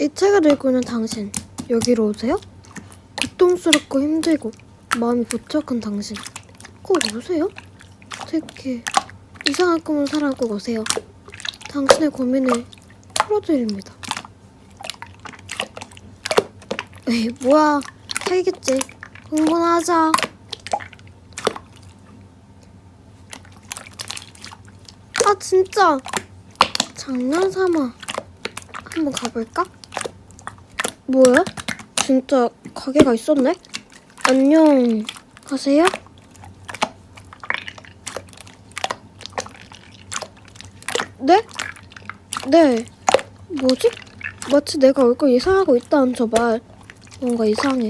이 책을 읽고 있는 당신, 여기로 오세요? 고통스럽고 힘들고 마음이 복잡한 당신, 꼭 오세요? 특히 이상한 꿈을 사랑 꼭 오세요. 당신의 고민을 풀어드립니다. 에이, 뭐야. 책이겠지. 공부나 하자. 아, 진짜. 장난 삼아. 한번 가볼까? 뭐야? 진짜 가게가 있었네? 안녕. 가세요? 네? 네. 뭐지? 마치 내가 올 걸 예상하고 있다는 저 말. 뭔가 이상해.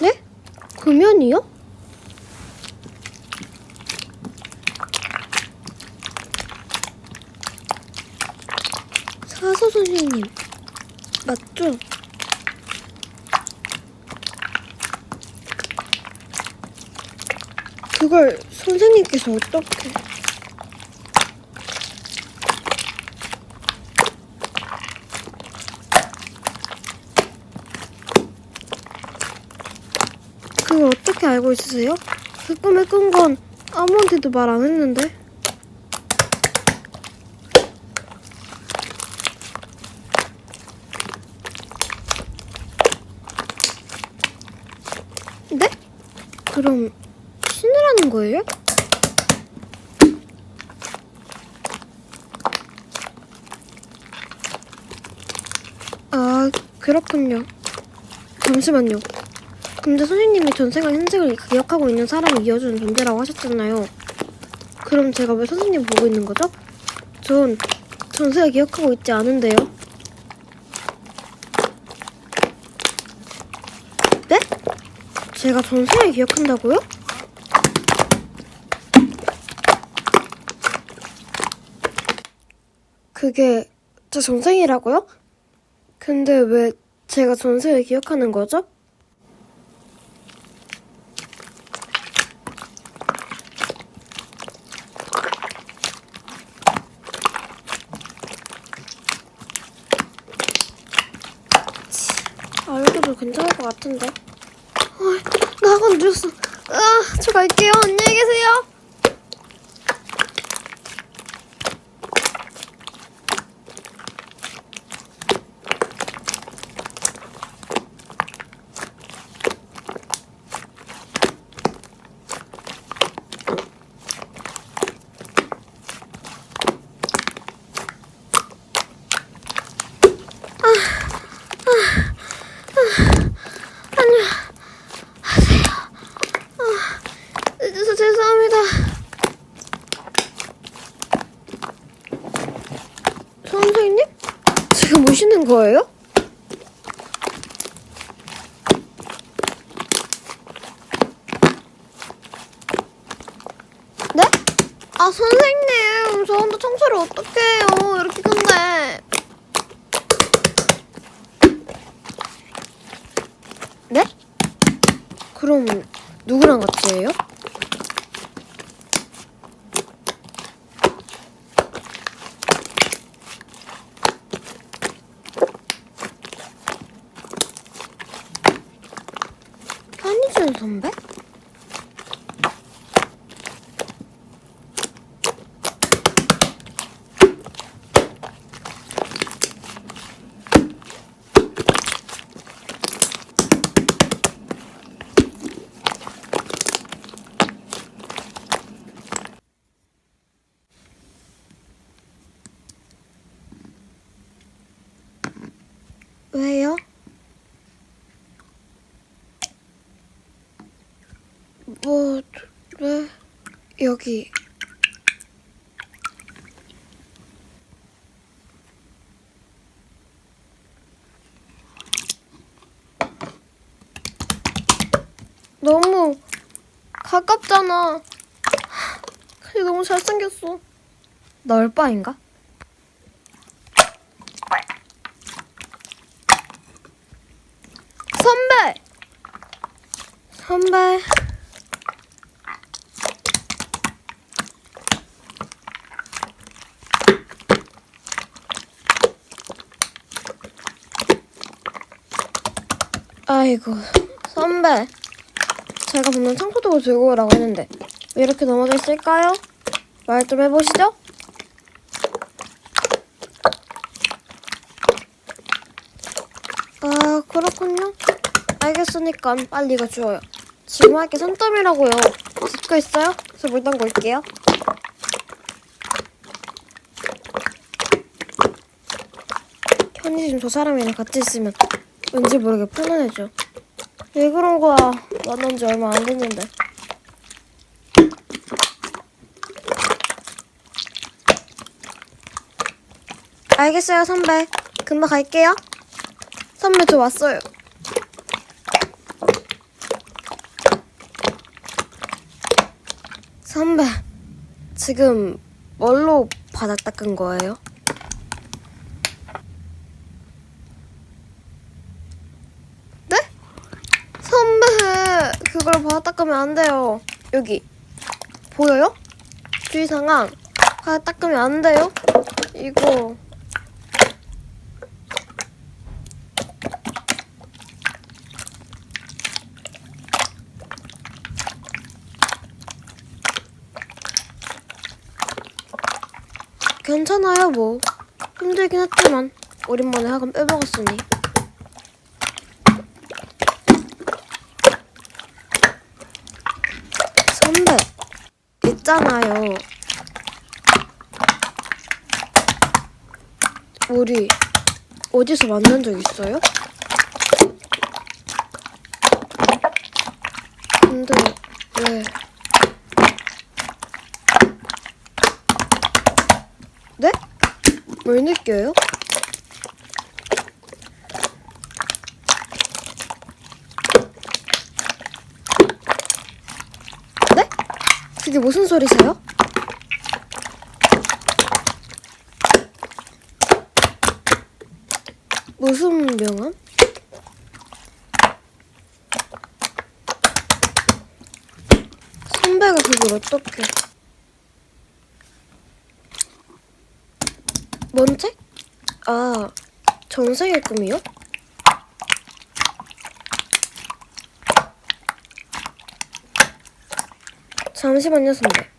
네? 금연이요? 사서 선생님, 맞죠? 그걸 선생님께서 어떻게... 그걸 어떻게 알고 있으세요? 그 꿈을 꾼 건 아무한테도 말 안 했는데. 네? 그럼 신으라는 거예요? 아, 그렇군요. 잠시만요. 근데 선생님이 전생과 현생을 기억하고 있는 사람을 이어주는 존재라고 하셨잖아요. 그럼 제가 왜 선생님 보고 있는 거죠? 전 전생을 기억하고 있지 않은데요. 제가 전생을 기억한다고요? 그게 제 전생이라고요? 근데 왜 제가 전생을 기억하는 거죠? 알고도 괜찮을 것 같은데. 어, 나 학원 늦었어. 아, 저 갈게요. 안녕히 계세요. 늦어서 죄송합니다. 선생님? 지금 오시는 거예요? 네? 아 선생님 저 혼자 청소를 어떻게 해요 이렇게 큰데 네? 그럼 누구랑 같이 해요? 한희준 선배? 왜요? 뭐, 왜, 여기. 너무 가깝잖아. 근데 너무 잘생겼어. 나 얼빠인가? 선배! 선배. 아이고, 선배. 제가 분명 청소도구 들고 오라고 했는데 왜 이렇게 넘어져 있을까요? 말 좀 해보시죠. 아, 그렇군요. 알겠으니까 빨리 이거 주워요. 지금 할게 손점이라고요. 듣고 있어요? 저 물 담고 올게요. 편의점 저 사람이랑 같이 있으면 왠지 모르게 편안해져. 왜 그런 거야? 만난 지 얼마 안 됐는데. 알겠어요, 선배. 금방 갈게요. 선배, 저 왔어요. 선배, 지금 뭘로 바닥 닦은 거예요? 네? 선배, 그걸 바닥 닦으면 안 돼요. 여기, 보여요? 주의 상황, 바닥 닦으면 안 돼요. 이거. 괜찮아요, 뭐. 힘들긴 했지만, 오랜만에 학원 빼먹었으니. 선배, 있잖아요. 우리 어디서 만난 적 있어요? 근데 왜? 네? 뭘 느껴요? 네? 그게 무슨 소리세요? 무슨 명함? 선배가 그걸 어떻게? 뭔 책? 아, 전생의 꿈이요? 잠시만요, 선배.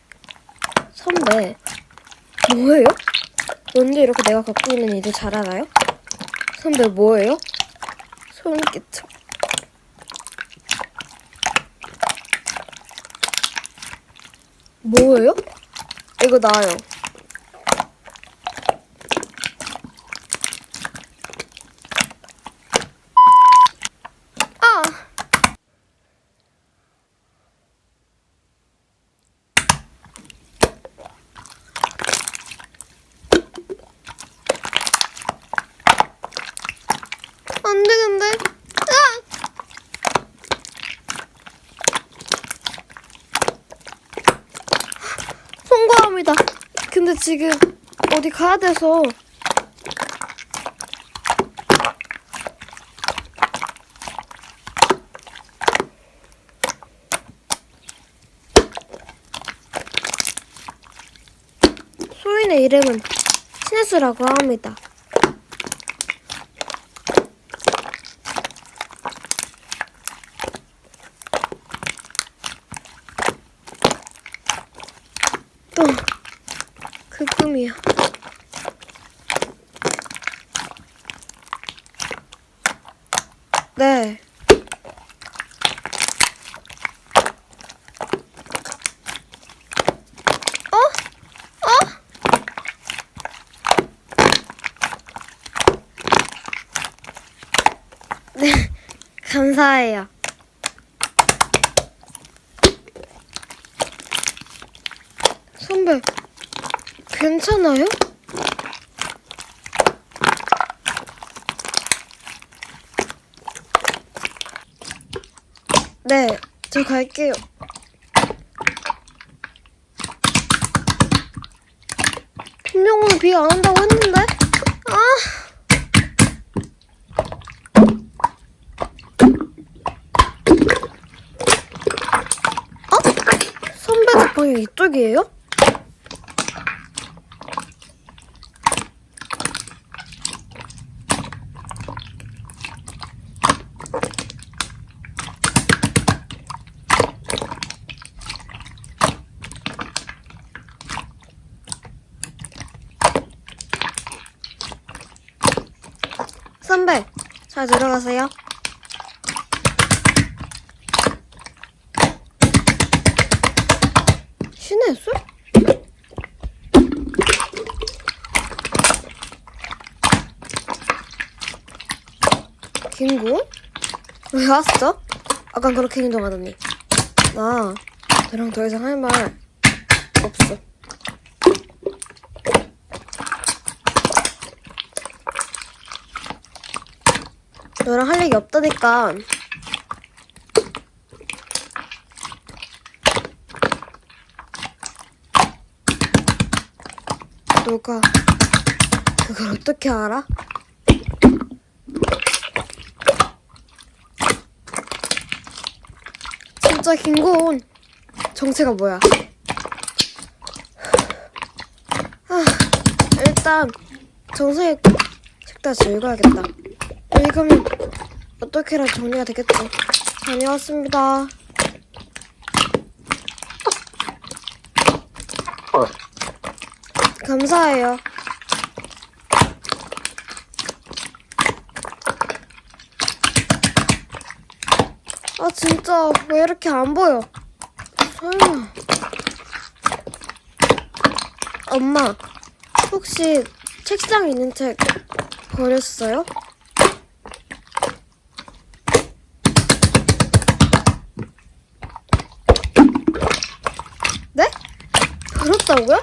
선배, 뭐예요? 언제 이렇게 내가 갖고 있는 일을 잘 알아요? 선배 뭐예요? 소름 끼쳐. 뭐예요? 이거 나요. 아! 안 되는데. 아! 송구합니다. 근데 지금 어디 가야 돼서. 소인의 이름은 신혜수라고 합니다. 또 그 꿈이야. 네. 어? 어? 네, 감사해요. 선배, 괜찮아요? 네, 저 갈게요. 분명 오늘 비 안 온다고 했는데? 아! 어? 선배 집 방이 이쪽이에요? 잘 들어가세요. 신의 술? 김군? 왜 왔어? 아까 그렇게 행동하더니 나 너랑 더 이상 할 말 없어 얘기 없다니까 너가 그걸 어떻게 알아? 진짜 김고은 정체가 뭐야? 아, 일단 정세의 책 다시 읽어야겠다. 읽으면 어떻게라도 정리가 되겠지. 다녀왔습니다. 감사해요. 아 진짜 왜 이렇게 안 보여? 설마 엄마 혹시 책상에 있는 책 버렸어요? 네? 버렸다고요?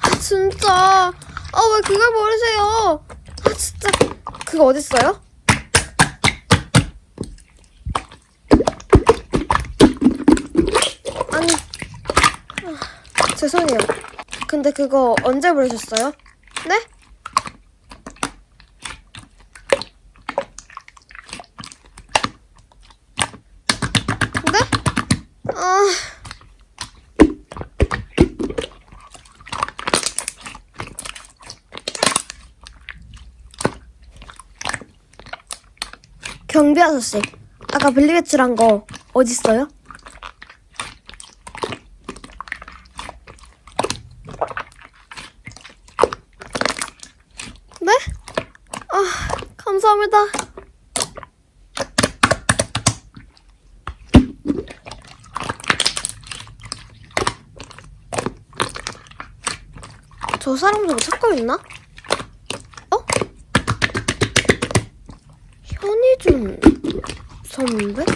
아 진짜 아 왜 그걸 버리세요? 아 진짜 그거 어딨어요? 아니, 아, 죄송해요. 근데 그거 언제 버리셨어요? 네? 네? 아. 경비 아저씨, 아까 블리배출한 거 어딨어요? 네? 아, 감사합니다. 저 사람 저거 찾고 있나? 어? 선배?